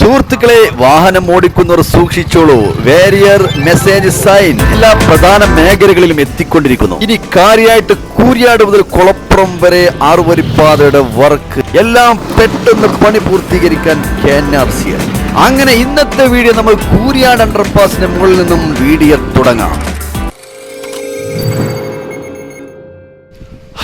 സുഹൃത്തുക്കളെ വാഹനം ഓടിക്കുന്നവർ സൂക്ഷിച്ചോളൂ. വേരിയർ message sign എല്ലാ പ്രധാന മേഖലകളിലും എത്തിക്കൊണ്ടിരിക്കുന്നു. ഇനി കാര്യമായിട്ട് കൂരിയാട് മുതൽ കുളപ്പുറം വരെ ആറുവരിപ്പാതയുടെ വർക്ക് എല്ലാം പെട്ടെന്ന് പണി പൂർത്തീകരിക്കാൻ കെ അങ്ങനെ ഇന്നത്തെ വീഡിയോ നമ്മൾ കൂരിയാട് അണ്ടർപാസിന്റെ മുകളിൽ നിന്നും വീഡിയോ തുടങ്ങാം.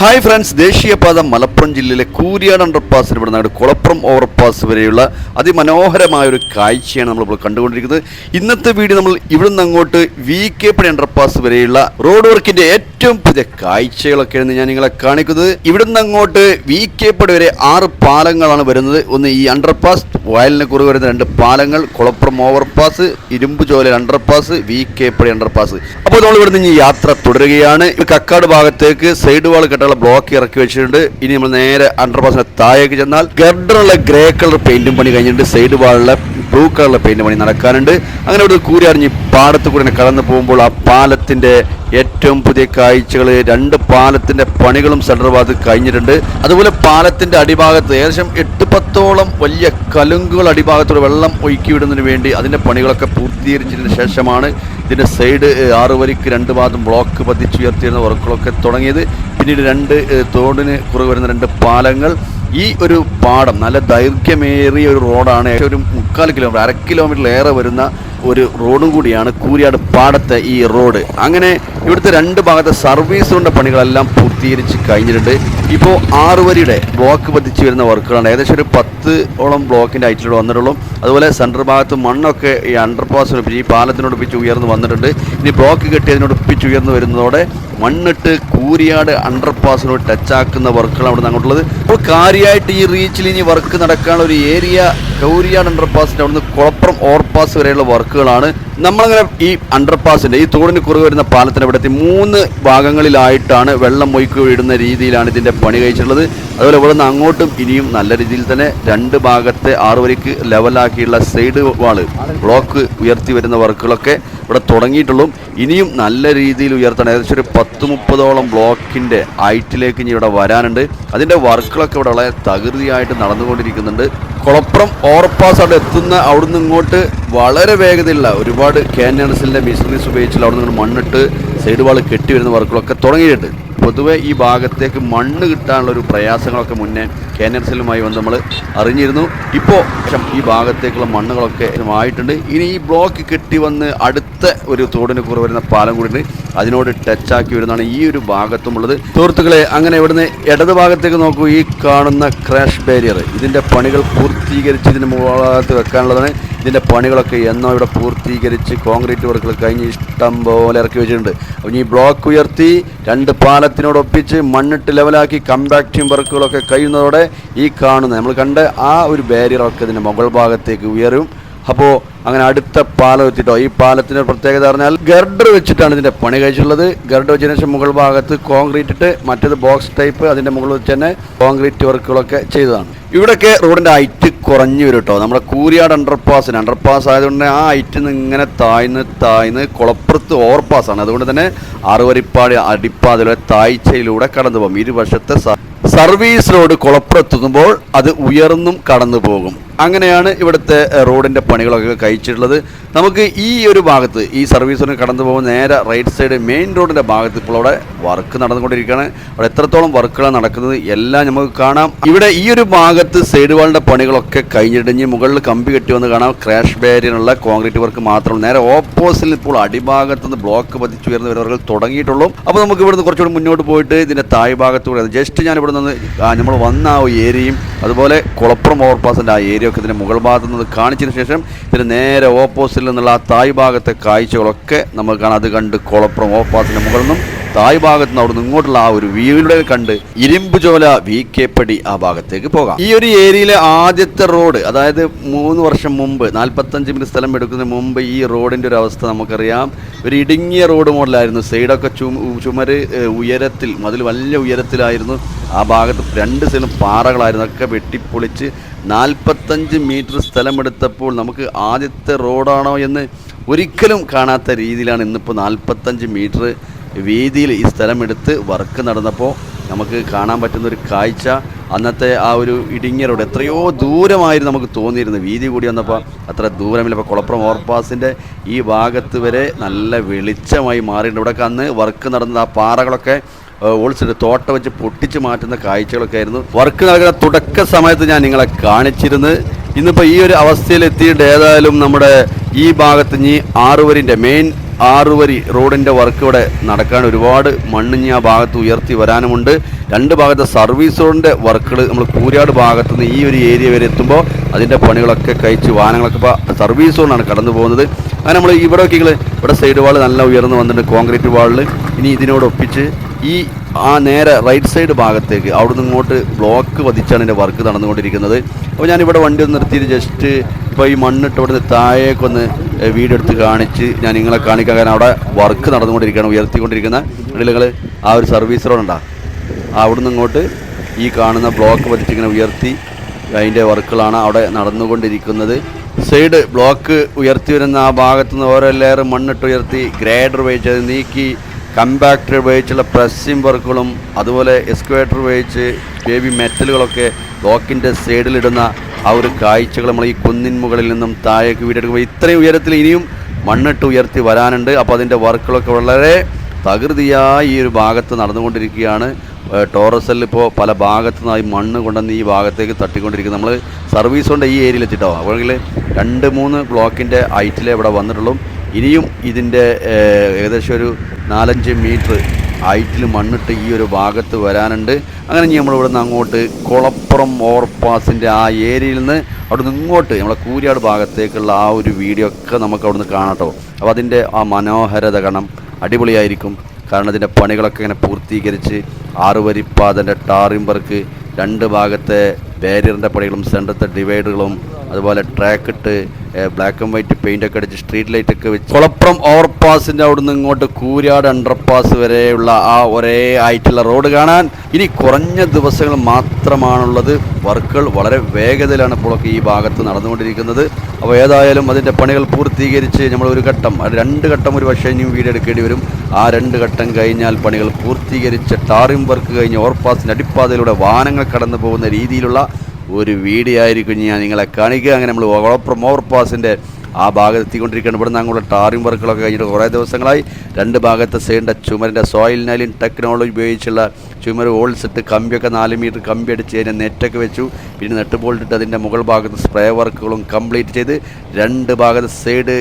ഹായ് ഫ്രണ്ട്സ് ദേശീയപാത മലപ്പുറം ജില്ലയിലെ കൂരിയാട് അണ്ടർപാസിന് ഇവിടെ നിന്ന് കുളപ്പുറം ഓവർപാസ് വരെയുള്ള അതിമനോഹരമായ ഒരു കാഴ്ചയാണ് നമ്മളിപ്പോൾ കണ്ടുകൊണ്ടിരിക്കുന്നത്. ഇന്നത്തെ വീഡിയോ നമ്മൾ ഇവിടെ നിന്ന് അങ്ങോട്ട് വി കെ പടി അണ്ടർപാസ് വരെയുള്ള റോഡ് വർക്കിന്റെ ഏറ്റവും പുതിയ കാഴ്ചകളൊക്കെയാണ് ഞാൻ നിങ്ങളെ കാണിക്കുന്നത്. ഇവിടെ നിന്ന് അങ്ങോട്ട് വി കെ പടി വരെ ആറ് പാലങ്ങളാണ് വരുന്നത്. ഒന്ന് ഈ അണ്ടർപാസ് വയലിനെ കുറവ് വരുന്ന രണ്ട് പാലങ്ങൾ Kulappuram overpass Irumbu Chola underpass V K Padi underpass അപ്പോൾ നമ്മൾ ഇവിടെ നിന്ന് യാത്ര തുടരുകയാണ്. കക്കാട് ഭാഗത്തേക്ക് സൈഡ് വാൾ കെട്ടാനുള്ള ബ്ലോക്ക് ഇറക്കി വെച്ചിട്ടുണ്ട്. ഇനി നമ്മൾ നേരെ അണ്ടർപാസിന് താഴേക്ക് ചെന്നാൽ ഗർഡറുള്ള ഗ്രേ കളർ പെയിന്റും പണി കഴിഞ്ഞിട്ടുണ്ട്. സൈഡ് വാളിലെ ബ്ലൂ കളറിലെ പെയിന്റ് പണി നടക്കാനുണ്ട്. അങ്ങനെ ഇവിടെ കൂരിയറിഞ്ഞ് പാടത്ത് കൂടി കടന്നു പോകുമ്പോൾ ആ പാലത്തിന്റെ ഏറ്റവും പുതിയ കാഴ്ചകൾ രണ്ട് പാലത്തിന്റെ പണികളും സെൻട്രൽ ഭാഗത്ത് കഴിഞ്ഞിട്ടുണ്ട്. അതുപോലെ പാലത്തിന്റെ അടിഭാഗത്ത് ഏകദേശം എട്ട് പത്തോളം വലിയ കലുങ്കുകൾ അടിഭാഗത്തോടെ വെള്ളം ഒഴുക്കി വിടുന്നതിന് വേണ്ടി അതിന്റെ പണികളൊക്കെ പൂർത്തീകരിച്ചതിന് ശേഷമാണ് ഇതിന്റെ സൈഡ് ആറ് വരിക്ക് രണ്ട് ഭാഗത്തും ബ്ലോക്ക് പതിച്ചുയർത്തിയിരുന്ന വർക്കുകളൊക്കെ തുടങ്ങിയത്. പിന്നീട് രണ്ട് തോടിന് കുറവ് വരുന്ന രണ്ട് പാലങ്ങൾ. ഈ ഒരു പാടം നല്ല ദൈർഘ്യമേറിയ ഒരു റോഡാണ് ഏറ്റവും മുക്കാൽ കിലോമീറ്റർ അര കിലോമീറ്ററിലേറെ വരുന്ന ഒരു റോഡും കൂടിയാണ് കൂരിയാട് പാടത്തെ ഈ റോഡ്. അങ്ങനെ ഇവിടുത്തെ രണ്ട് ഭാഗത്തെ സർവീസ് കൊണ്ട പണികളെല്ലാം പൂർത്തീകരിച്ച് കഴിഞ്ഞിട്ടുണ്ട്. ഇപ്പോൾ ആറ് വരിയുടെ ബ്ലോക്ക് പതിച്ച് വരുന്ന വർക്കുകളാണ് ഏകദേശം ഒരു പത്ത് ഓളം ബ്ലോക്കിന്റെ ഐറ്റിലൂടെ വന്നിട്ടുള്ളൂ. അതുപോലെ സെൻട്രൽ ഭാഗത്ത് മണ്ണൊക്കെ ഈ അണ്ടർപാസിനൊപ്പിച്ച് ഈ പാലത്തിനോടൊപ്പിച്ച് ഉയർന്നു വന്നിട്ടുണ്ട്. ഇനി ബ്ലോക്ക് കെട്ടിയതിനോടൊപ്പിച്ച് ഉയർന്നു വരുന്നതോടെ മണ്ണിട്ട് കൂരിയാട് അണ്ടർപാസിനോട് ടച്ച് ആക്കുന്ന വർക്കുകളാണ് അവിടെ അങ്ങോട്ടുള്ളത്. അപ്പോൾ കാര്യമായിട്ട് ഈ റീച്ചിൽ ഇനി വർക്ക് നടക്കാനുള്ള ഒരു ഏരിയ കൂരിയാട് അണ്ടർപാസിന്റെ അവിടുന്ന് കുളപ്പുറം ഓവർപാസ് വരെയുള്ള വർക്കുകളാണ് നമ്മളങ്ങനെ ഈ അണ്ടർപാസിന്റെ ഈ തോടിന് കുറുകെ വരുന്ന പാലത്തിന് ഇവിടുത്തെ മൂന്ന് ഭാഗങ്ങളിലായിട്ടാണ് വെള്ളം മൊയ്ക്ക് ഇടുന്ന രീതിയിലാണ് ഇതിന്റെ പണി കഴിച്ചിട്ടുള്ളത്. അതുപോലെ ഇവിടെ നിന്ന് അങ്ങോട്ടും ഇനിയും നല്ല രീതിയിൽ തന്നെ രണ്ട് ഭാഗത്തെ ആറ് വരിക്ക് ലെവലാക്കിയുള്ള സൈഡ് വാൾ ബ്ലോക്ക് ഉയർത്തി വരുന്ന വർക്കുകളൊക്കെ ഇവിടെ തുടങ്ങിയിട്ടുള്ളൂ. ഇനിയും നല്ല രീതിയിൽ ഉയർത്തണം. ഏകദേശം ഒരു പത്ത് മുപ്പതോളം ബ്ലോക്കിന്റെ ഹൈറ്റിലേക്ക് ഇനി ഇവിടെ വരാനുണ്ട്. അതിന്റെ വർക്കുകളൊക്കെ ഇവിടെ വളരെ തകൃതിയായിട്ട് നടന്നുകൊണ്ടിരിക്കുന്നുണ്ട്. കുളപ്പുറം ഓവർപാസ് അവിടെ എത്തുന്ന അവിടുന്ന് ഇങ്ങോട്ട് വളരെ വേഗതയുള്ള ഒരുപാട് കാനൺസിന്റെ മിഷനറീസ് ഉപയോഗിച്ചിട്ട് അവിടെ നിന്ന് മണ്ണിട്ട് സൈഡ് വാൾ കെട്ടി വരുന്ന വർക്കുകളൊക്കെ തുടങ്ങിയിട്ടുണ്ട്. പൊതുവെ ഈ ഭാഗത്തേക്ക് മണ്ണ് കിട്ടാനുള്ള ഒരു പ്രയാസങ്ങളൊക്കെ മുന്നേ കേനർസിലുമായി വന്ന് നമ്മൾ അറിഞ്ഞിരുന്നു. ഇപ്പോൾ ഈ ഭാഗത്തേക്കുള്ള മണ്ണുകളൊക്കെ ആയിട്ടുണ്ട്. ഇനി ഈ ബ്ലോക്ക് കെട്ടി വന്ന് അടുത്ത ഒരു തോടിന് കുറവ് വരുന്ന പാലം കൂടി അതിനോട് ടച്ചാക്കി വരുന്നതാണ് ഈ ഒരു ഭാഗത്തുമുള്ളത്. സുഹൃത്തുക്കളെ അങ്ങനെ ഇവിടുന്ന് ഇടത് ഭാഗത്തേക്ക് നോക്കൂ. ഈ കാണുന്ന ക്രാഷ് ബാരിയർ ഇതിന്റെ പണികൾ പൂർത്തീകരിച്ച് ഇതിന് മുകളത്ത് വെക്കാനുള്ളതാണ്. ഇതിന്റെ പണികളൊക്കെ എന്നോ ഇവിടെ പൂർത്തീകരിച്ച് കോൺക്രീറ്റ് വർക്കുകൾ കഴിഞ്ഞ് ഇഷ്ടം പോലെ ഇറക്കി വെച്ചിട്ടുണ്ട്. അപ്പോൾ ഈ ബ്ലോക്ക് ഉയർത്തി രണ്ട് പാലത്തിനോടൊപ്പിച്ച് മണ്ണിട്ട് ലെവലാക്കി കമ്പാക്റ്റിംഗ് വർക്കുകളൊക്കെ കഴിയുന്നതോടെ ഈ കാണുന്ന നമ്മൾ കണ്ട ആ ഒരു ബാരിയറൊക്കെ ഇതിന്റെ മുകൾ ഭാഗത്തേക്ക് ഉയരും. അപ്പോൾ അങ്ങനെ അടുത്ത പാലം എത്തിട്ടോ. ഈ പാലത്തിന്റെ പ്രത്യേകത പറഞ്ഞാൽ ഗർഡർ വെച്ചിട്ടാണ് ഇതിന്റെ പണി കഴിച്ചിട്ടുള്ളത്. ഗർഡർ വെച്ചതിന് ശേഷം മുകൾ ഭാഗത്ത് കോൺക്രീറ്റ് ഇട്ട് മറ്റേത് ബോക്സ് ടൈപ്പ് അതിന്റെ മുകളിൽ വെച്ച് തന്നെ കോൺക്രീറ്റ് വർക്കുകളൊക്കെ ചെയ്തതാണ്. ഇവിടെയൊക്കെ റോഡിന്റെ ഹൈറ്റ് കുറഞ്ഞു വരും കേട്ടോ. നമ്മുടെ കൂരിയാട് അണ്ടർപാസിന് അണ്ടർപാസ് ആയതുകൊണ്ട് ആ ഹൈറ്റിൽ നിന്ന് ഇങ്ങനെ താഴ്ന്ന് താഴ്ന്ന് കുളപ്പുറത്ത് ഓവർപാസാണ് അതുകൊണ്ട് തന്നെ അറുവരിപ്പാട് അടിപ്പാതിലെ താഴ്ചയിലൂടെ കടന്നു പോകും. ഇരുവശത്തെ സർവീസ് റോഡ് കുളപ്പുറത്തെത്തുമ്പോൾ അത് ഉയർന്നും കടന്നു പോകും. അങ്ങനെയാണ് ഇവിടുത്തെ റോഡിന്റെ പണികളൊക്കെ കഴിച്ചിട്ടുള്ളത് നമുക്ക് ഈ ഒരു ഭാഗത്ത് ഈ സർവീസ് റോഡ് കടന്നു പോകുമ്പോൾ നേരെ റൈറ്റ് സൈഡ് മെയിൻ റോഡിന്റെ ഭാഗത്ത് ഇപ്പോൾ അവിടെ വർക്ക് നടന്നുകൊണ്ടിരിക്കുകയാണ്. അവിടെ എത്രത്തോളം വർക്കുകളാണ് നടക്കുന്നത് എല്ലാം നമുക്ക് കാണാം. ഇവിടെ ഈ ഒരു ഭാഗത്ത് സൈഡ് വാളിന്റെ പണികളൊക്കെ കഴിഞ്ഞിടിഞ്ഞ് മുകളിൽ കമ്പി കെട്ടി വന്ന് കാണാം. ക്രാഷ് ബാരിയറിനുള്ള കോൺക്രീറ്റ് വർക്ക് മാത്രമേ നേരെ ഓപ്പോസിറ്റിൽ ഇപ്പോൾ അടിഭാഗത്ത് നിന്ന് ബ്ലോക്ക് പതിച്ചുയർന്ന് വരുന്നവർക്ക് തുടങ്ങിയിട്ടുള്ളൂ. അപ്പോൾ നമുക്ക് ഇവിടുന്ന് കുറച്ചുകൂടി മുന്നോട്ട് പോയിട്ട് ഇതിന്റെ താഴ് ഭാഗത്തൂടെ ജസ്റ്റ് ഞാൻ ഇവിടെ നിന്ന് നമ്മൾ വന്ന ആ ഏരിയയും അതുപോലെ കുളപ്പുറം ഓവർപാസിന്റെ ആ ഏരിയ ഒക്കെ ഇതിന്റെ മുകൾ ഭാഗത്ത് നിന്ന് കാണിച്ചതിന് ശേഷം ഇതിന് നേരെ ഓപ്പോസിറ്റിൽ നിന്നുള്ള ആ തായ് ഭാഗത്തെ കാഴ്ചകളൊക്കെ നമ്മൾ കാണാം. അത് കണ്ട് കുളപ്പുറം ഓപ്പാസിന്റെ മുകളിൽ നിന്നും തായ് ഭാഗത്ത് നിന്ന് അവിടുന്ന് ഇങ്ങോട്ടുള്ള ആ ഒരു വ്യൂവിലൂടെ കണ്ട് ഇരുമ്പ് ചോല വി കെ പടി ആ ഭാഗത്തേക്ക് പോകാം. ഈ ഒരു ഏരിയയിലെ ആദ്യത്തെ റോഡ് അതായത് മൂന്ന് വർഷം മുമ്പ് നാൽപ്പത്തഞ്ച് മിനിറ്റ് സ്ഥലം എടുക്കുന്നതിന് മുമ്പ് ഈ റോഡിന്റെ ഒരു അവസ്ഥ നമുക്കറിയാം. ഒരു ഇടുങ്ങിയ റോഡ് മോഡലായിരുന്നു. സൈഡൊക്കെ ചു ചുമര് ഉയരത്തിൽ മതിൽ വലിയ ഉയരത്തിലായിരുന്നു. ആ ഭാഗത്ത് രണ്ട് സൈഡും പാറകളായിരുന്നു. ഒക്കെ വെട്ടിപ്പൊളിച്ച് നാൽപ്പത്തഞ്ച് മീറ്റർ സ്ഥലമെടുത്തപ്പോൾ നമുക്ക് ആദ്യത്തെ റോഡാണോ എന്ന് ഒരിക്കലും കാണാത്ത രീതിയിലാണ് ഇന്നിപ്പോൾ നാൽപ്പത്തഞ്ച് മീറ്റർ വീതിയിൽ ഈ സ്ഥലമെടുത്ത് വർക്ക് നടന്നപ്പോൾ നമുക്ക് കാണാൻ പറ്റുന്ന ഒരു കാഴ്ച. അന്നത്തെ ആ ഒരു ഇടുങ്ങിയ റോഡ് എത്രയോ ദൂരമായിരുന്നു നമുക്ക് തോന്നിയിരുന്നു വീതി കൂടി വന്നപ്പോൾ അത്ര ദൂരമില്ല ഇപ്പോൾ കുളപ്പുറം ഓവർപാസിന്റെ ഈ ഭാഗത്ത് വരെ നല്ല വെളിച്ചമായി മാറിയിട്ടുണ്ട്. ഇവിടെയൊക്കെ അന്ന് വർക്ക് നടന്ന ആ പാറകളൊക്കെ ഓൾസിട്ട് തോട്ടം വെച്ച് പൊട്ടിച്ച് മാറ്റുന്ന കാഴ്ചകളൊക്കെ ആയിരുന്നു. വർക്ക് നടക്കുന്ന തുടക്ക സമയത്ത് ഞാൻ നിങ്ങളെ കാണിച്ചിരുന്നു ഇന്നിപ്പോൾ ഈ ഒരു അവസ്ഥയിൽ എത്തിയിട്ട് ഏതായാലും നമ്മുടെ ഈ ഭാഗത്ത് ഇനി ആറുവരിന്റെ മെയിൻ ആറുവരി റോഡിന്റെ വർക്ക് ഇവിടെ നടക്കാൻ ഒരുപാട് മണ്ണിഞ്ഞ് ആ ഭാഗത്ത് ഉയർത്തി വരാനുമുണ്ട്. രണ്ട് ഭാഗത്തെ സർവീസ് റോഡിന്റെ വർക്കുകൾ നമ്മൾ കൂരാട് ഭാഗത്തു നിന്ന് ഈ ഒരു ഏരിയ വരെ എത്തുമ്പോൾ അതിന്റെ പണികളൊക്കെ കഴിച്ച് വാഹനങ്ങളൊക്കെ ഇപ്പോൾ സർവീസ് റോഡാണ് കടന്നു പോകുന്നത് അങ്ങനെ നമ്മൾ ഇവിടെ നോക്കിങ്ങൾ ഇവിടെ സൈഡ് വാൾ നല്ല ഉയർന്ന് വന്നിട്ടുണ്ട് കോൺക്രീറ്റ് വാളിൽ ഇനി ഇതിനോടൊപ്പിച്ച് ഈ ആ നേരെ റൈറ്റ് സൈഡ് ഭാഗത്തേക്ക് അവിടുന്ന് ഇങ്ങോട്ട് ബ്ലോക്ക് വധിച്ചാണ് എന്റെ വർക്ക് നടന്നുകൊണ്ടിരിക്കുന്നത്. അപ്പോൾ ഞാനിവിടെ വണ്ടി ഒന്ന് നിർത്തിയിട്ട് ജസ്റ്റ് ഇപ്പോൾ ഈ മണ്ണിട്ട് ഇവിടുന്ന് താഴേക്കൊന്ന് വീടെടുത്ത് കാണിച്ച് ഞാൻ നിങ്ങളെ കാണിക്കാൻ കാരണം അവിടെ വർക്ക് നടന്നുകൊണ്ടിരിക്കുകയാണ് ഉയർത്തിക്കൊണ്ടിരിക്കുന്ന നിങ്ങൾ ആ ഒരു സർവീസ് റോഡ് ഉണ്ടാ? അവിടുന്ന് ഇങ്ങോട്ട് ഈ കാണുന്ന ബ്ലോക്ക് പതിച്ചിങ്ങനെ ഉയർത്തി അതിന്റെ വർക്കുകളാണ് അവിടെ നടന്നുകൊണ്ടിരിക്കുന്നത്. സൈഡ് ബ്ലോക്ക് ഉയർത്തി വരുന്ന ആ ഭാഗത്തു നിന്ന് ഓരോ ലെയർ മണ്ണിട്ട് ഉയർത്തി ഗ്രേഡർ ഉപയോഗിച്ച് അത് നീക്കി കമ്പാക്ടർ ഉപയോഗിച്ചുള്ള പ്രസ്സിംഗ് വർക്കുകളും അതുപോലെ എക്സ്ക്വേറ്റർ ഉപയോഗിച്ച് ബേബി മെറ്റലുകളൊക്കെ ബ്ലോക്കിന്റെ സൈഡിലിടുന്ന ആ ഒരു കാഴ്ചകൾ നമ്മൾ ഈ കുന്നിൻ മുകളിൽ നിന്നും താഴേക്ക് വീടെടുക്കുമ്പോൾ ഇത്രയും ഉയരത്തിൽ ഇനിയും മണ്ണിട്ട് ഉയർത്തി വരാനുണ്ട്. അപ്പോൾ അതിന്റെ വർക്കുകളൊക്കെ വളരെ തകൃതിയായി ഈ ഒരു ഭാഗത്ത് നടന്നുകൊണ്ടിരിക്കുകയാണ്. ഏഹ് ടോറസെല്ലിൽ ഇപ്പോൾ പല ഭാഗത്തു നിന്നായി മണ്ണ് കൊണ്ടുവന്ന് ഈ ഭാഗത്തേക്ക് തട്ടിക്കൊണ്ടിരിക്കുന്നത് നമ്മൾ സർവീസ് കൊണ്ട് ഈ ഏരിയയിൽ എത്തിട്ടോ? അപ്പോൾ രണ്ട് മൂന്ന് ബ്ലോക്കിന്റെ ഹൈറ്റിലേ ഇവിടെ വന്നിട്ടുള്ളൂ. ഇനിയും ഇതിന്റെ ഏകദേശം ഒരു നാലഞ്ച് മീറ്റർ ഹൈറ്റിൽ മണ്ണിട്ട് ഈ ഒരു ഭാഗത്ത് വരാനുണ്ട്. അങ്ങനെ ഇനി നമ്മൾ ഇവിടെ നിന്ന് അങ്ങോട്ട് കുളപ്പുറം ഓവർപാസിന്റെ ആ ഏരിയയിൽ നിന്ന് അവിടെ നിന്ന് ഇങ്ങോട്ട് നമ്മളെ കൂരിയാട് ഭാഗത്തേക്കുള്ള ആ ഒരു വീഡിയോ ഒക്കെ നമുക്ക് അവിടെ നിന്ന് കാണട്ടോ. അപ്പോൾ അതിന്റെ ആ മനോഹരത കാണാം. അടിപൊളിയായിരിക്കും. കാരണം ഇതിന്റെ പണികളൊക്കെ ഇങ്ങനെ പൂർത്തീകരിച്ച് ആറുവരിപ്പാതന്റെ ടാറിംഗ് വർക്ക് രണ്ട് ഭാഗത്തെ ബാരിയറിന്റെ പണികളും സെന്ററത്തെ ഡിവൈഡറുകളും അതുപോലെ ട്രാക്ക് ഇട്ട് ബ്ലാക്ക് ആൻഡ് വൈറ്റ് പെയിന്റ് ഒക്കെ അടിച്ച് സ്ട്രീറ്റ് ലൈറ്റ് ഒക്കെ വെച്ച് കുളപ്പുറം ഓവർപാസിന്റെ അവിടെ നിന്ന് ഇങ്ങോട്ട് കൂരാട് അണ്ടർപാസ് വരെയുള്ള ആ ഒരേ ആയിട്ടുള്ള റോഡ് കാണാൻ ഇനി കുറഞ്ഞ ദിവസങ്ങൾ മാത്രമാണുള്ളത്. വർക്കുകൾ വളരെ വേഗതയിലാണ് ഇപ്പോഴൊക്കെ ഈ ഭാഗത്ത് നടന്നുകൊണ്ടിരിക്കുന്നത്. അപ്പോൾ ഏതായാലും അതിന്റെ പണികൾ പൂർത്തീകരിച്ച് നമ്മൾ ഒരു ഘട്ടം രണ്ട് ഘട്ടം ഒരു പക്ഷേ ഇനിയും വീടെടുക്കേണ്ടി വരും. ആ രണ്ട് ഘട്ടം കഴിഞ്ഞാൽ പണികൾ പൂർത്തീകരിച്ച് ടാറിംഗ് വർക്ക് കഴിഞ്ഞ് ഓവർപാസിന്റെ അടിപ്പാതയിലൂടെ വാഹനങ്ങൾ കടന്നു പോകുന്ന രീതിയിലുള്ള ഒരു വീഡിയോ ആയിരിക്കും ഞാൻ നിങ്ങളെ കാണിക്കുക. അങ്ങനെ നമ്മൾ ഓവർപാസിന്റെ ആ ഭാഗത്ത് എത്തിക്കൊണ്ടിരിക്കുകയാണ് ഇവിടെ നിന്ന് അങ്ങോട്ട് ടാറിംഗ് വർക്കുകളൊക്കെ കഴിഞ്ഞിട്ട് കുറേ ദിവസങ്ങളായി. രണ്ട് ഭാഗത്ത് സൈഡിന്റെ ചുമരിന്റെ സോയിൽ നൈലിൻ ടെക്നോളജി ഉപയോഗിച്ചുള്ള ചുമർ ഹോൾസ് ഇട്ട് കമ്പിയൊക്കെ നാല് മീറ്റർ കമ്പി അടിച്ച് അതിന്റെ നെറ്റൊക്കെ വെച്ചു. പിന്നെ നെട്ട് ബോൾട്ടിട്ട് അതിന്റെ മുകൾ ഭാഗത്ത് സ്പ്രേ വർക്കുകളും കംപ്ലീറ്റ് ചെയ്ത് രണ്ട് ഭാഗത്ത് സൈഡ്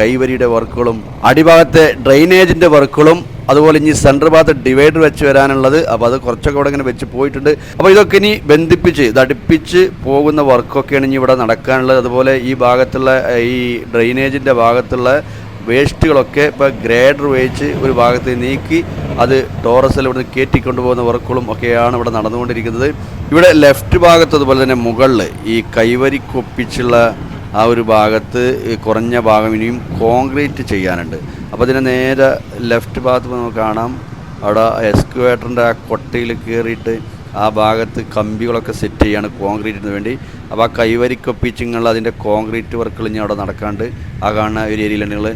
കൈവരിയുടെ വർക്കുകളും അടിഭാഗത്തെ ഡ്രെയിനേജിന്റെ വർക്കുകളും അതുപോലെ ഇനി സെന്റർ ഭാഗത്ത് ഡിവൈഡർ വെച്ച് വരാനുള്ളത് അപ്പോൾ അത് കുറച്ചൊക്കെ ഇവിടെ ഇങ്ങനെ വെച്ച് പോയിട്ടുണ്ട്. അപ്പോൾ ഇതൊക്കെ ഇനി ബന്ധിപ്പിച്ച് തടിപ്പിച്ച് പോകുന്ന വർക്കൊക്കെയാണ് ഇനി ഇവിടെ നടക്കാനുള്ളത്. അതുപോലെ ഈ ഭാഗത്തുള്ള ഈ ഡ്രെയിനേജിന്റെ ഭാഗത്തുള്ള വേസ്റ്റുകളൊക്കെ ഇപ്പോൾ ഗ്രേഡർ ഉപയോഗിച്ച് ഒരു ഭാഗത്ത് നീക്കി അത് ടോറസിൽ ഇവിടുന്ന് കയറ്റിക്കൊണ്ടുപോകുന്ന വർക്കുകളും ഒക്കെയാണ് ഇവിടെ നടന്നുകൊണ്ടിരിക്കുന്നത്. ഇവിടെ ലെഫ്റ്റ് ഭാഗത്ത് അതുപോലെ തന്നെ മുകളിൽ ഈ കൈവരി കൊപ്പിച്ചുള്ള ആ ഒരു ഭാഗത്ത് കുറഞ്ഞ ഭാഗം ഇനിയും കോൺക്രീറ്റ് ചെയ്യാനുണ്ട്. അപ്പോൾ അതിന് നേരെ ലെഫ്റ്റ് ഭാഗത്ത് നമുക്ക് കാണാം. അവിടെ എക്സ്ക്വേറ്ററിന്റെ ആ കൊട്ടയിൽ കയറിയിട്ട് ആ ഭാഗത്ത് കമ്പികളൊക്കെ സെറ്റ് ചെയ്യാണ് കോൺക്രീറ്റിന് വേണ്ടി. അപ്പോൾ ആ കൈവരിക്കൊപ്പിച്ചിങ്ങുള്ള അതിന്റെ കോൺക്രീറ്റ് വർക്കുകൾ ഇനി അവിടെ നടക്കാണ്ട്. ആ കാണുന്ന ഒരു ഏരിയയിലാണ് നിങ്ങൾ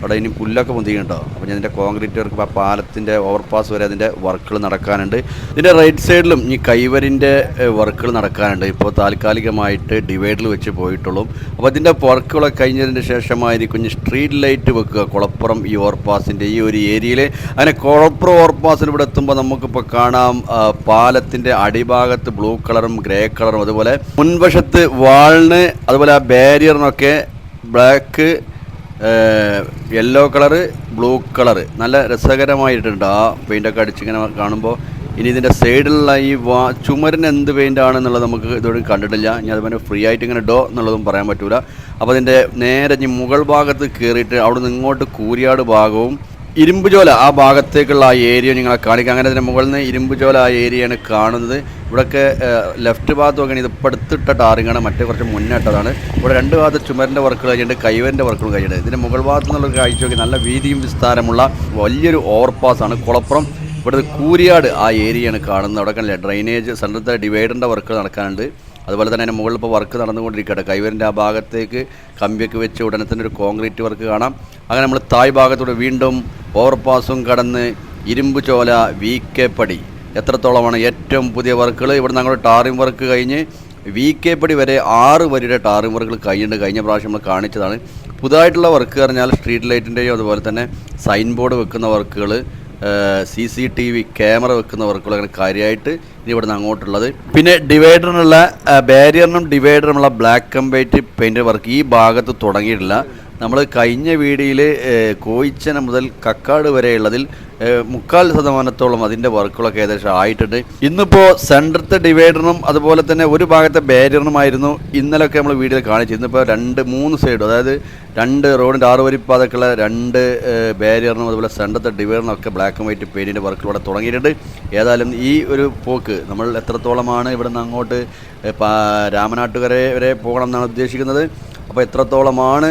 അവിടെ ഇനി പുല്ലൊക്കെ പൊന്തിയിട്ടുണ്ടോ അപ്പോൾ ഞാൻ ഇതിന്റെ കോൺക്രീറ്റ് വർക്ക് ആ പാലത്തിന്റെ ഓവർപാസ് വരെ അതിന്റെ വർക്കുകൾ നടക്കാനുണ്ട്. ഇതിന്റെ റൈറ്റ് സൈഡിലും ഈ കൈവരിന്റെ വർക്കുകൾ നടക്കാനുണ്ട്. ഇപ്പോൾ താൽക്കാലികമായിട്ട് ഡിവൈഡിൽ വെച്ച് പോയിട്ടുള്ളൂ. അപ്പോൾ അതിന്റെ വർക്കുകളൊക്കെ കഴിഞ്ഞതിന് ശേഷമായിരിക്കും സ്ട്രീറ്റ് ലൈറ്റ് വെക്കുക. കുളപ്പുറം ഈ ഓവർപാസിന്റെ ഈ ഒരു ഏരിയയിൽ അങ്ങനെ കുളപ്പുറം ഓവർപാസിൽ ഇവിടെ എത്തുമ്പോൾ നമുക്കിപ്പോൾ കാണാം പാലത്തിന്റെ അടിഭാഗത്ത് ബ്ലൂ കളറും ഗ്രേ കളറും അതുപോലെ മുൻവശത്ത് വാളിന് അതുപോലെ ആ ബാരിയറിനൊക്കെ black yellow colour blue colour നല്ല രസകരമായിട്ടുണ്ട് ആ പെയിന്റൊക്കെ അടിച്ചിങ്ങനെ കാണുമ്പോൾ ഇനി ഇതിന്റെ സൈഡിലുള്ള ഈ വാ ചുമരിന് എന്ത് പെയിന്റ് ആണെന്നുള്ളത് നമുക്ക് ഇതുവരെ കണ്ടിട്ടില്ല. ഇനി അതുപോലെ ഫ്രീ ആയിട്ട് ഇങ്ങനെ ഡോ എന്നുള്ളതും പറയാൻ പറ്റൂല. അപ്പോൾ അതിന്റെ നേരെ ഇനി മുകൾ ഭാഗത്ത് കയറിയിട്ട് അവിടെ നിന്ന് ഇങ്ങോട്ട് കൂരിയാട് ഭാഗവും ഇരുമ്പുചോല ആ ഭാഗത്തേക്കുള്ള ആ ഏരിയ നിങ്ങളെ കാണിക്കുക അങ്ങനെ അതിന്റെ മുകളിൽ നിന്ന് ഇരുമ്പുചോല ആ ഏരിയയാണ് കാണുന്നത്. ഇവിടെയൊക്കെ ലെഫ്റ്റ് ഭാഗത്ത് നോക്കുകയാണെങ്കിൽ ഇത് ഇപ്പോൾ എടുത്തിട്ട ടാറിങ്ങാണ് മറ്റേ കുറച്ച് മുന്നേട്ടതാണ് ഇവിടെ രണ്ട് ഭാഗത്ത് ചുമരിന്റെ വർക്കുകൾ കഴിഞ്ഞിട്ട് കൈവരിന്റെ വർക്കുകൾ കഴിഞ്ഞിട്ട് ഇതിന്റെ മുകൾ ഭാഗത്ത് നിന്നുള്ള കാഴ്ച നോക്കി നല്ല വീതിയും വിസ്താരമുള്ള വലിയൊരു ഓവർപാസാണ് കുളപ്പുറം ഇവിടുത്തെ കൂരിയാട് ആ ഏരിയയാണ് കാണുന്നത്. അവിടെ കണ്ടില്ല ഡ്രൈനേജ് സെന്ററത്തെ ഡിവൈഡറിന്റെ വർക്ക് നടക്കാനുണ്ട്. അതുപോലെ തന്നെ അതിന്റെ മുകളിൽ ഇപ്പോൾ വർക്ക് നടന്നുകൊണ്ടിരിക്കട്ടെ കൈവരിന്റെ ആ ഭാഗത്തേക്ക് കമ്പിയൊക്കെ വെച്ച് ഉടനെ തന്നെ ഒരു കോൺക്രീറ്റ് വർക്ക് കാണാം. അങ്ങനെ നമ്മൾ തായ് ഭാഗത്തൂടെ വീണ്ടും ഓവർപാസും കടന്ന് ഇരുമ്പ് ചോല വി കെ പടി. എത്രത്തോളമാണ് ഏറ്റവും പുതിയ വർക്കുകൾ ഇവിടെ ഞങ്ങളുടെ ടാറിംഗ് വർക്ക് കഴിഞ്ഞ് വി കെ പടി വരെ ആറ് വരിയുടെ ടാറിംഗ് വർക്കുകൾ കഴിഞ്ഞിട്ടുണ്ട്. കഴിഞ്ഞ പ്രാവശ്യം നമ്മൾ കാണിച്ചതാണ്. പുതുതായിട്ടുള്ള വർക്ക് പറഞ്ഞാൽ സ്ട്രീറ്റ് ലൈറ്റിന്റെയും അതുപോലെ തന്നെ സൈൻ ബോർഡ് വെക്കുന്ന വർക്കുകൾ C C T V camera വെക്കുന്ന വർക്കുകൾ അങ്ങനെ കാര്യമായിട്ട് ഇനി ഇവിടുന്ന് അങ്ങോട്ടുള്ളത്. പിന്നെ ഡിവൈഡറിനുള്ള ബാരിയറിനും ഡിവൈഡറിനുമുള്ള black and white paint work ഈ ഭാഗത്ത് തുടങ്ങിയിട്ടില്ല. നമ്മൾ കഴിഞ്ഞ വീഡിയോയിൽ കോയിച്ചന മുതൽ കക്കാട് വരെയുള്ളതിൽ മുക്കാൽ ശതമാനത്തോളം അതിന്റെ വർക്കുകളൊക്കെ ഏകദേശം ആയിട്ടുണ്ട്. ഇന്നിപ്പോൾ സെന്ററത്തെ ഡിവൈഡറിനും അതുപോലെ തന്നെ ഒരു ഭാഗത്തെ ബാരിയറിനുമായിരുന്നു ഇന്നലെയൊക്കെ നമ്മൾ വീഡിയോയിൽ കാണിച്ചു ഇന്നിപ്പോൾ രണ്ട് മൂന്ന് സൈഡും അതായത് രണ്ട് റോഡിന്റെ ആറ് വരിപ്പാതൊക്കെയുള്ള രണ്ട് ബാരിയറിനും അതുപോലെ സെന്ററത്തെ ഡിവൈഡറിനും ഒക്കെ ബ്ലാക്ക് ആൻഡ് വൈറ്റ് പെയിന്റിന്റെ വർക്കിലൂടെ തുടങ്ങിയിട്ടുണ്ട്. ഏതായാലും ഈ ഒരു പോക്ക് നമ്മൾ എത്രത്തോളമാണ് ഇവിടെ നിന്ന് അങ്ങോട്ട് രാമനാട്ടുകര വരെ പോകണം എന്നാണ് ഉദ്ദേശിക്കുന്നത്. അപ്പോൾ എത്രത്തോളമാണ്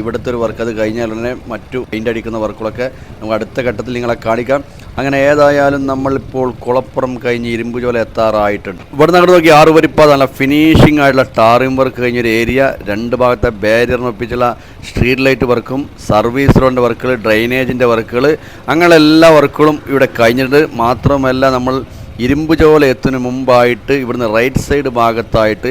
ഇവിടുത്തെ ഒരു വർക്ക്? അത് കഴിഞ്ഞാൽ ഉടനെ മറ്റു പെയിന്റ് അടിക്കുന്ന വർക്കുകളൊക്കെ നമുക്ക് അടുത്ത ഘട്ടത്തിൽ നിങ്ങളെ കാണിക്കാം. അങ്ങനെ ഏതായാലും നമ്മളിപ്പോൾ കുളപ്പുറം കഴിഞ്ഞ് ഇരുമ്പുചോല എത്താറായിട്ടുണ്ട്. ഇവിടെ നിന്ന് നോക്കി ആറ് വരിപ്പാത നല്ല ഫിനിഷിംഗ് ആയിട്ടുള്ള ടാറിംഗ് വർക്ക് കഴിഞ്ഞൊരു ഏരിയ രണ്ട് ഭാഗത്തെ ബാരിയറിന് ഒപ്പിച്ചുള്ള സ്ട്രീറ്റ് ലൈറ്റ് വർക്കും സർവീസ് റോഡിന്റെ വർക്കുകൾ ഡ്രൈനേജിന്റെ വർക്കുകൾ അങ്ങനെയുള്ള എല്ലാ വർക്കുകളും ഇവിടെ കഴിഞ്ഞിട്ടുണ്ട്. മാത്രമല്ല നമ്മൾ ഇരുമ്പ് ചോല എത്തുന്ന മുമ്പായിട്ട് ഇവിടുന്ന് റൈറ്റ് സൈഡ് ഭാഗത്തായിട്ട്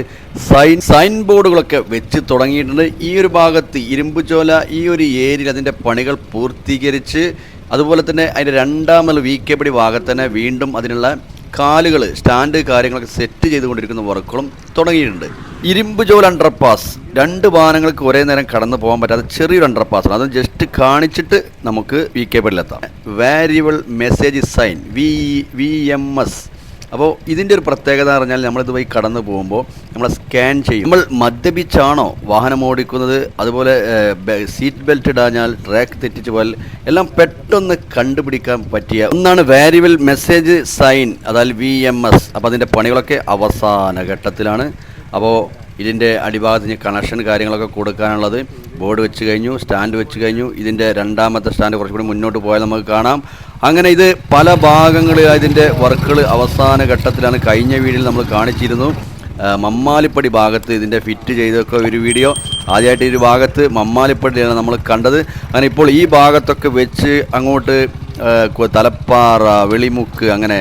സൈൻ സൈൻ ബോർഡുകളൊക്കെ വെച്ച് തുടങ്ങിയിട്ടുണ്ട്. ഈ ഒരു ഭാഗത്ത് ഇരുമ്പ് ചോല ഈ ഒരു ഏരിയയിൽ അതിന്റെ പണികൾ പൂർത്തീകരിച്ച് അതുപോലെ തന്നെ അതിന്റെ രണ്ടാമത് വി കെ പടി ഭാഗത്ത് തന്നെ വീണ്ടും അതിനുള്ള കാലുകൾ സ്റ്റാൻഡ് കാര്യങ്ങളൊക്കെ സെറ്റ് ചെയ്തുകൊണ്ടിരിക്കുന്ന വർക്കുകളും തുടങ്ങിയിട്ടുണ്ട്. ഇരുമ്പ് ജോൽ അണ്ടർപാസ് രണ്ട് വാഹനങ്ങൾക്ക് ഒരേ നേരം കടന്നു പോകാൻ പറ്റാത്ത ചെറിയൊരു അണ്ടർപാസ് ആണ്. അത് ജസ്റ്റ് കാണിച്ചിട്ട് നമുക്ക് V K പടിലെത്താം variable message sign V V M S അപ്പോൾ ഇതിന്റെ ഒരു പ്രത്യേകത എന്ന് പറഞ്ഞാൽ നമ്മളിത് പോയി കടന്നു പോകുമ്പോൾ നമ്മൾ സ്കാൻ ചെയ്യും. നമ്മൾ മദ്യപിച്ചാണോ വാഹനം ഓടിക്കുന്നത്? അതുപോലെ സീറ്റ് ബെൽറ്റ് ഇടാഞ്ഞാൽ ട്രാക്ക് തെറ്റിച്ച് പോയാൽ എല്ലാം പെട്ടെന്ന് കണ്ടുപിടിക്കാൻ പറ്റിയ ഒന്നാണ് വാരിയബിൾ മെസ്സേജ് സൈൻ അതായത് വി എം എസ് അപ്പോൾ അതിന്റെ പണികളൊക്കെ അവസാന ഘട്ടത്തിലാണ്. അപ്പോൾ ഇതിന്റെ അടിഭാഗത്ത് ഇനി കണക്ഷൻ കാര്യങ്ങളൊക്കെ കൊടുക്കാനുള്ളത് ബോർഡ് വെച്ച് കഴിഞ്ഞു സ്റ്റാൻഡ് വെച്ച് കഴിഞ്ഞു. ഇതിന്റെ രണ്ടാമത്തെ സ്റ്റാൻഡ് കുറച്ചുകൂടി മുന്നോട്ട് പോയാൽ നമുക്ക് കാണാം. അങ്ങനെ ഇത് പല ഭാഗങ്ങളിൽ ഇതിന്റെ വർക്കുകൾ അവസാന ഘട്ടത്തിലാണ് കഴിഞ്ഞ വീഡിയോയിൽ നമ്മൾ കാണിച്ചിരുന്നു. മമ്മാലിപ്പടി ഭാഗത്ത് ഇതിന്റെ ഫിറ്റ് ചെയ്തൊക്കെ ഒരു വീഡിയോ ആദ്യമായിട്ട് ഈ ഭാഗത്ത് മമ്മാലിപ്പടിയാണ് നമ്മൾ കണ്ടത്. അങ്ങനെ ഇപ്പോൾ ഈ ഭാഗത്തൊക്കെ വെച്ച് അങ്ങോട്ട് തലപ്പാറ വെളിമുക്ക് അങ്ങനെ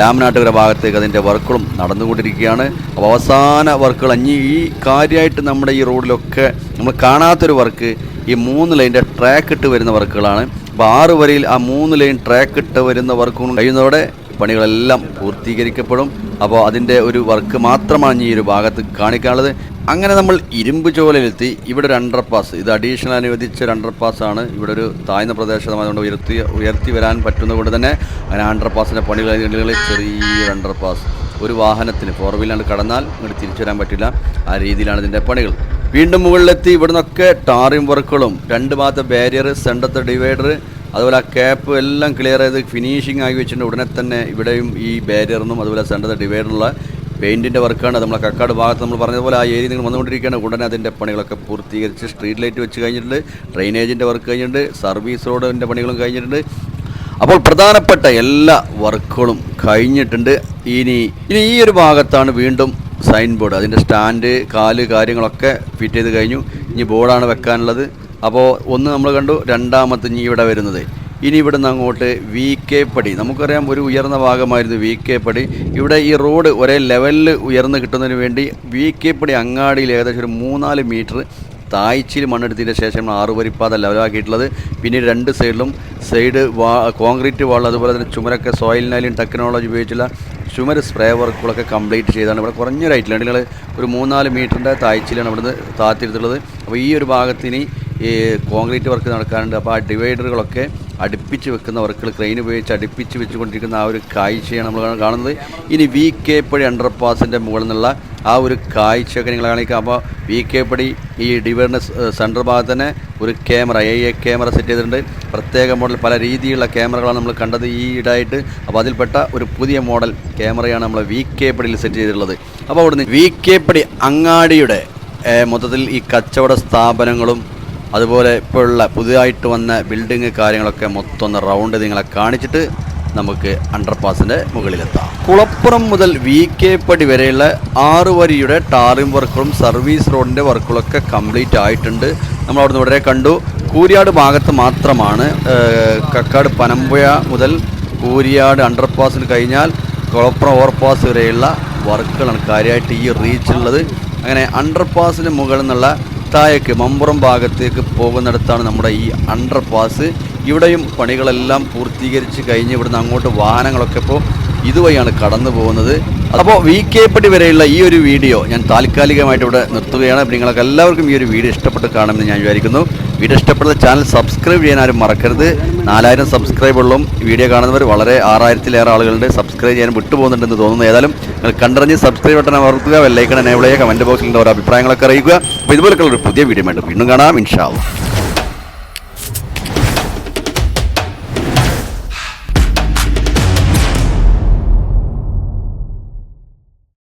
രാമനാട്ടുകര ഭാഗത്തേക്ക് അതിന്റെ വർക്കുകളും നടന്നുകൊണ്ടിരിക്കുകയാണ്. അപ്പോൾ അവസാന വർക്കുകൾ അഞ്ഞി ഈ കാര്യമായിട്ട് നമ്മുടെ ഈ റോഡിലൊക്കെ നമ്മൾ കാണാത്തൊരു വർക്ക് ഈ മൂന്ന് ലൈന്റെ ട്രാക്ക് ഇട്ട് വരുന്ന വർക്കുകളാണ്. അപ്പോൾ ആറ് വരയിൽ ആ മൂന്ന് ലൈൻ ട്രാക്ക് ഇട്ട് വരുന്ന വർക്കും കഴിയുന്നതോടെ പണികളെല്ലാം പൂർത്തീകരിക്കപ്പെടും. അപ്പോൾ അതിന്റെ ഒരു വർക്ക് മാത്രമാണ് ഈ ഒരു ഭാഗത്ത് കാണിക്കാനുള്ളത്. അങ്ങനെ നമ്മൾ ഇരുമ്പ് ചോലയിലെത്തി. ഇവിടെ ഒരു അണ്ടർപാസ് ഇത് അഡീഷണൽ അനുവദിച്ച ഒരു അണ്ടർപാസ് ആണ്. ഇവിടെ ഒരു താഴ്ന്ന പ്രദേശമായതുകൊണ്ട് ഉയർത്തി ഉയർത്തി വരാൻ പറ്റുന്നത് കൊണ്ട് തന്നെ അങ്ങനെ അണ്ടർപാസിന്റെ പണികൾ ചെറിയൊരു അണ്ടർപാസ് ഒരു വാഹനത്തിന് ഫോർ വീലാണ് കടന്നാൽ ഇങ്ങോട്ട് തിരിച്ചു വരാൻ പറ്റില്ല. ആ രീതിയിലാണ് ഇതിന്റെ പണികൾ. വീണ്ടും മുകളിലെത്തി. ഇവിടെ നിന്നൊക്കെ ടാറിംഗ് വർക്കുകളും രണ്ട് ഭാഗത്തെ ബാരിയർ സെന്റത്തെ ഡിവൈഡർ അതുപോലെ ആ ക്യാപ്പ് എല്ലാം ക്ലിയർ ചെയ്ത് ഫിനിഷിംഗ് ആക്കി വെച്ചിട്ടുണ്ട്. ഉടനെ തന്നെ ഇവിടെയും ഈ ബാരിയറിനും അതുപോലെ സെന്റത്തെ ഡിവൈഡറിനുള്ള പെയിന്റിന്റെ വർക്കാണ്. നമ്മളെ കക്കാട് ഭാഗത്ത് നമ്മൾ പറഞ്ഞതുപോലെ ആ ഏരിയ നിങ്ങൾ വന്നുകൊണ്ടിരിക്കുകയാണ്. ഉടനെ അതിന്റെ പണികളൊക്കെ പൂർത്തീകരിച്ച് സ്ട്രീറ്റ് ലൈറ്റ് വെച്ച് കഴിഞ്ഞിട്ടുണ്ട്. ഡ്രെയിനേജിന്റെ വർക്ക് കഴിഞ്ഞിട്ടുണ്ട്. സർവീസ് റോഡിന്റെ പണികളും കഴിഞ്ഞിട്ടുണ്ട്. അപ്പോൾ പ്രധാനപ്പെട്ട എല്ലാ വർക്കുകളും കഴിഞ്ഞിട്ടുണ്ട്. ഇനി ഇനി ഈ ഒരു ഭാഗത്താണ് വീണ്ടും സൈൻ ബോർഡ് അതിന്റെ സ്റ്റാൻഡ് കാൽ കാര്യങ്ങളൊക്കെ ഫിറ്റ് ചെയ്ത് കഴിഞ്ഞു. ഇനി ബോർഡാണ് വെക്കാനുള്ളത്. അപ്പോൾ ഒന്ന് നമ്മൾ കണ്ടു. രണ്ടാമത്തെ ഇനി ഇവിടെ വരുന്നത്. ഇനി ഇവിടുന്ന് അങ്ങോട്ട് വി കെ പടി. നമുക്കറിയാം ഒരു ഉയർന്ന ഭാഗമായിരുന്നു വി കെ പടി. ഇവിടെ ഈ റോഡ് ഒരേ ലെവലിൽ ഉയർന്ന് കിട്ടുന്നതിന് വേണ്ടി വി കെ പടി അങ്ങാടിയിൽ ഏകദേശം ഒരു മൂന്നാൽ മീറ്റർ താഴ്ചയിൽ മണ്ണെടുത്തതിന്റെ ശേഷം ആറ് വരിപ്പാത ലെവലാക്കിയിട്ടുള്ളത്. പിന്നീട് രണ്ട് സൈഡിലും സൈഡ് വാ കോൺക്രീറ്റ് വാൾ അതുപോലെ തന്നെ ചുമരൊക്കെ സോയിൽ നൈലിൻ ടെക്നോളജി ഉപയോഗിച്ചുള്ള ചുമർ സ്പ്രേ വർക്കുകളൊക്കെ കംപ്ലീറ്റ് ചെയ്താണ് ഇവിടെ കുറഞ്ഞ റൈറ്റിലാണ് നിങ്ങൾ ഒരു മൂന്നാൽ മീറ്ററിന്റെ താഴ്ചയിലാണ് ഇവിടുന്ന് താത്തിരുത്തുള്ളത് അപ്പോൾ ഈ ഒരു ഭാഗത്തിന് ഈ കോൺക്രീറ്റ് വർക്ക് നടക്കാറുണ്ട് അപ്പോൾ ആ ഡിവൈഡറുകളൊക്കെ അടുപ്പിച്ച് വെക്കുന്ന വർക്കുകൾ ക്രെയിൻ ഉപയോഗിച്ച് അടുപ്പിച്ച് വെച്ചുകൊണ്ടിരിക്കുന്ന ആ ഒരു കാഴ്ചയാണ് നമ്മൾ കാണുന്നത്. ഇനി വി കെ പടി അണ്ടർപാസിന്റെ മുകളിൽ നിന്നുള്ള ആ ഒരു കാഴ്ചയൊക്കെ നിങ്ങൾ കാണിക്കുക അപ്പോൾ വി കെ പടി ഈ ഡിവേർണസ് സെന്റർ ഭാഗത്ത് തന്നെ ഒരു camera A A camera set ചെയ്തിട്ടുണ്ട്. പ്രത്യേക മോഡൽ പല രീതിയിലുള്ള ക്യാമറകളാണ് നമ്മൾ കണ്ടത് ഈ ഇടായിട്ട് അപ്പോൾ അതിൽപ്പെട്ട ഒരു പുതിയ മോഡൽ ക്യാമറയാണ് നമ്മൾ വി കെ പടിയിൽ സെറ്റ് ചെയ്തിട്ടുള്ളത്. അപ്പോൾ അവിടുന്ന് വി കെ പടി അങ്ങാടിയുടെ മൊത്തത്തിൽ ഈ കച്ചവട സ്ഥാപനങ്ങളും അതുപോലെ ഇപ്പോഴുള്ള പുതിയതായിട്ട് വന്ന ബിൽഡിങ് കാര്യങ്ങളൊക്കെ മൊത്തം ഒന്ന് റൗണ്ട് നിങ്ങളെ കാണിച്ചിട്ട് നമുക്ക് അണ്ടർപാസിന്റെ മുകളിലെത്താം. കുളപ്പുറം മുതൽ വി കെ പടി വരെയുള്ള ആറ് വരിയുടെ ടാറിംഗ് വർക്കുകളും സർവീസ് റോഡിന്റെ വർക്കുകളൊക്കെ കംപ്ലീറ്റ് ആയിട്ടുണ്ട്. നമ്മൾ അവിടുന്ന് ഇവിടെ കണ്ടു. കൂരിയാട് ഭാഗത്ത് മാത്രമാണ് കക്കാട് പനമ്പുഴ മുതൽ കൂരിയാട് അണ്ടർപാസിന് കഴിഞ്ഞാൽ കുളപ്പുറം ഓവർപാസ് വരെയുള്ള വർക്കുകളാണ് കാര്യമായിട്ട് ഈ റീച്ചുള്ളത് അങ്ങനെ അണ്ടർപാസിന് മുകളിൽ നിന്നുള്ള താഴേക്ക് മമ്പുറം ഭാഗത്തേക്ക് പോകുന്നിടത്താണ് നമ്മുടെ ഈ അണ്ടർ പാസ് ഇവിടെയും പണികളെല്ലാം പൂർത്തീകരിച്ച് കഴിഞ്ഞ് ഇവിടുന്ന് അങ്ങോട്ട് വാഹനങ്ങളൊക്കെ ഇപ്പോൾ ഇതുവഴിയാണ് കടന്നു പോകുന്നത്. അപ്പോൾ വി കെ വരെയുള്ള ഈ ഒരു വീഡിയോ ഞാൻ താൽക്കാലികമായിട്ട് ഇവിടെ നിർത്തുകയാണ്. നിങ്ങൾക്ക് എല്ലാവർക്കും ഈ ഒരു വീഡിയോ ഇഷ്ടപ്പെട്ട് കാണുമെന്ന് ഞാൻ വിചാരിക്കുന്നു. വീഡിയോ ഇഷ്ടപ്പെടുന്ന ചാനൽ സബ്സ്ക്രൈബ് ചെയ്യാൻ ആരും മറക്കരുത്. നാലായിരം സബ്സ്ക്രൈബുള്ളും വീഡിയോ കാണുന്നവർ വളരെ ആറായിരത്തിലേറെ ആളുകളുണ്ട്. സബ്സ്ക്രൈബ് ചെയ്യാൻ വിട്ടുപോകുന്നുണ്ടെന്ന് തോന്നുന്നു. ഏതായാലും കണ്ടറിഞ്ഞ് സബ്സ്ക്രൈബ് ബട്ടൺ അമർത്തുക വെല്ലൈക്കൺ എനേബിൾ ചെയ്യുക കമന്റ് ബോക്സിൽ ഓരോ അഭിപ്രായങ്ങളൊക്കെ അറിയിക്കുക. അപ്പോൾ ഇതുപോലെയുള്ള ഒരു പുതിയ വീഡിയോ വേണ്ടി വീണ്ടും കാണാം. ഇൻഷാവും